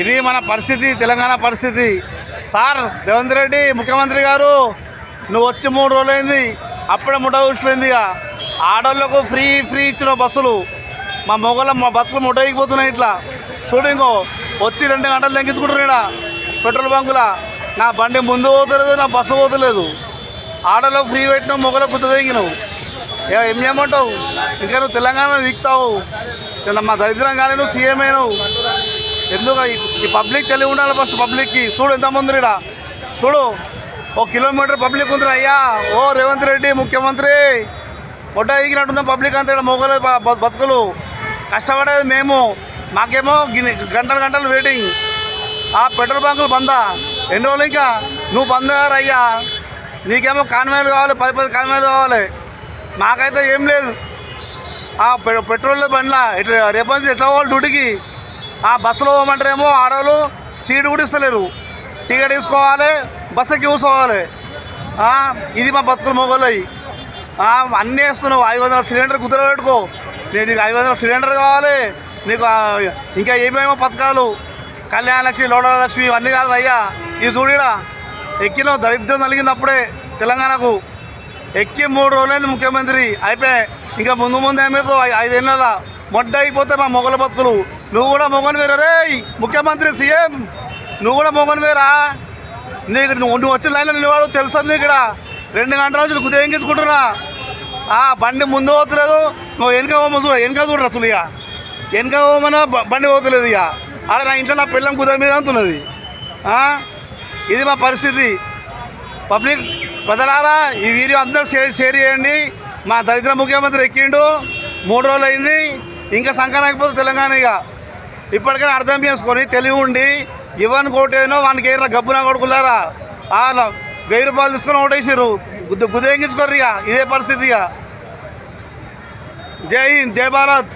ఇది మన పరిస్థితి తెలంగాణ పరిస్థితి. సార్ రేవంత్ రెడ్డి ముఖ్యమంత్రి గారు నువ్వు వచ్చి మూడు రోజులైంది అప్పుడే ముఠ ఊసిపోయింది ఇక. ఆడోళ్ళకు ఫ్రీ ఫ్రీ ఇచ్చిన బస్సులు. మా మొగల మా బతులు ముఠయిపోతున్నాయి ఇట్లా. చూడు ఇంకో వచ్చి రెండు గంటలు తగ్గించుకుంటున్నాడా పెట్రోల్ బంకులా. నా బండి ముందు పోతలేదు నా బస్సు పోతలేదు. ఆడలో ఫ్రీ పెట్టినావు మొగలో గుద్ద తెగినావు ఇక ఏం చేయమంటావు? ఇంకా నువ్వు తెలంగాణ వీక్తావు. మా దరిద్రం కానీ నువ్వు సీఎం అయినావు. ఎందుకు ఈ- పబ్లిక్ తెలివి ఉండాలి ఫస్ట్ పబ్లిక్కి చూడు ఎంతమంది ఈడ. చూడు. ఓ కిలోమీటర్ పబ్లిక్ ఉంది అయ్యా. ఓ రేవంత్ రెడ్డి ముఖ్యమంత్రి. మొట్ట ఎగినట్టున్న పబ్లిక్ అంతా ఈడ మొగలు బతుకులు. కష్టపడేది మేము. మాకేమో గంటలు గంటలు వెయిటింగ్ ఆ పెట్రోల్ బంకులు బందా. ఎన్ని రోజులు ఇంకా? నువ్వు బందారు అయ్యా. నీకేమో కాన్వాయిలు కావాలి పది పది కాన్వాయిలు కావాలి. మాకైతే ఏం లేదు. ఆ పె- పెట్రోల్ బండ్లా ఇట్లా రేపటి ఎట్లా పోవాలి డ్యూటీకి? ఆ బస్సులో పోమంటారేమో ఆడవాళ్ళు సీటు కూడా ఇస్తలేరు. టికెట్ తీసుకోవాలి బస్సుకి కూర్చోవాలి. ఇది మా బతుకుల మొగలయ్యి అన్నీ వేస్తున్నావు. ఐదు వందల సిలిండర్ కుదిర పెట్టుకో. నేను నీకు ఐదు వందల సిలిండర్ కావాలి. నీకు ఇంకా ఏమేమో పథకాలు? కళ్యాణ లక్ష్మి లక్ష్మి ఇవన్నీ కాదు అయ్యా. ఇది చూడిడా ఎక్కిన దరిద్రం కలిగింది అప్పుడే తెలంగాణకు. ఎక్కి మూడు రోజులైంది ముఖ్యమంత్రి. అయిపోయి ఇంకా ముందు ముందు ఐదు ఐదేళ్ళ మొడ్డ అయిపోతే మా మొగల బతుకులు. నువ్వు కూడా మొగన్ వేరా రే ముఖ్యమంత్రి సీఎం. నువ్వు కూడా మొగన్ వేరా? నీకు నువ్వు నువ్వు వచ్చిన లైన్లో నిలవాడు తెలుస్తుంది ఇక్కడ? రెండు గంటల నుంచి కుదేంగించుకుంటున్నా ఆ బండి ముందు పోతలేదు. నువ్వు వెనక పోమ చూడ వెనక చూడరు అసలు ఇక వెనక పోమన్నా బండి పోతలేదు ఇక. అలా నా ఇంట్లో నా పిల్లం కుదే మీద అంటున్నది. ఇది మా పరిస్థితి. పబ్లిక్ ప్రజలారా ఈ వీడియో అందరూ షేర్ షేర్ చేయండి. మా దరిద్ర ముఖ్యమంత్రి ఎక్కిండు. మూడు రోజులు అయింది. ఇంకా సంకరాకపోతే తెలంగాణ ఇక. ఇప్పటికైనా అర్థం చేసుకొని తెలివి ఉండి ఇవ్వని కోటేనో వానికి ఏర్రా గబ్బున కొడుకులారా? ఆ వెయ్యి రూపాయలు తీసుకొని ఓటేసారు గుద్దు ఇక ఇదే పరిస్థితి ఇక జై హింద్ జై భారత్.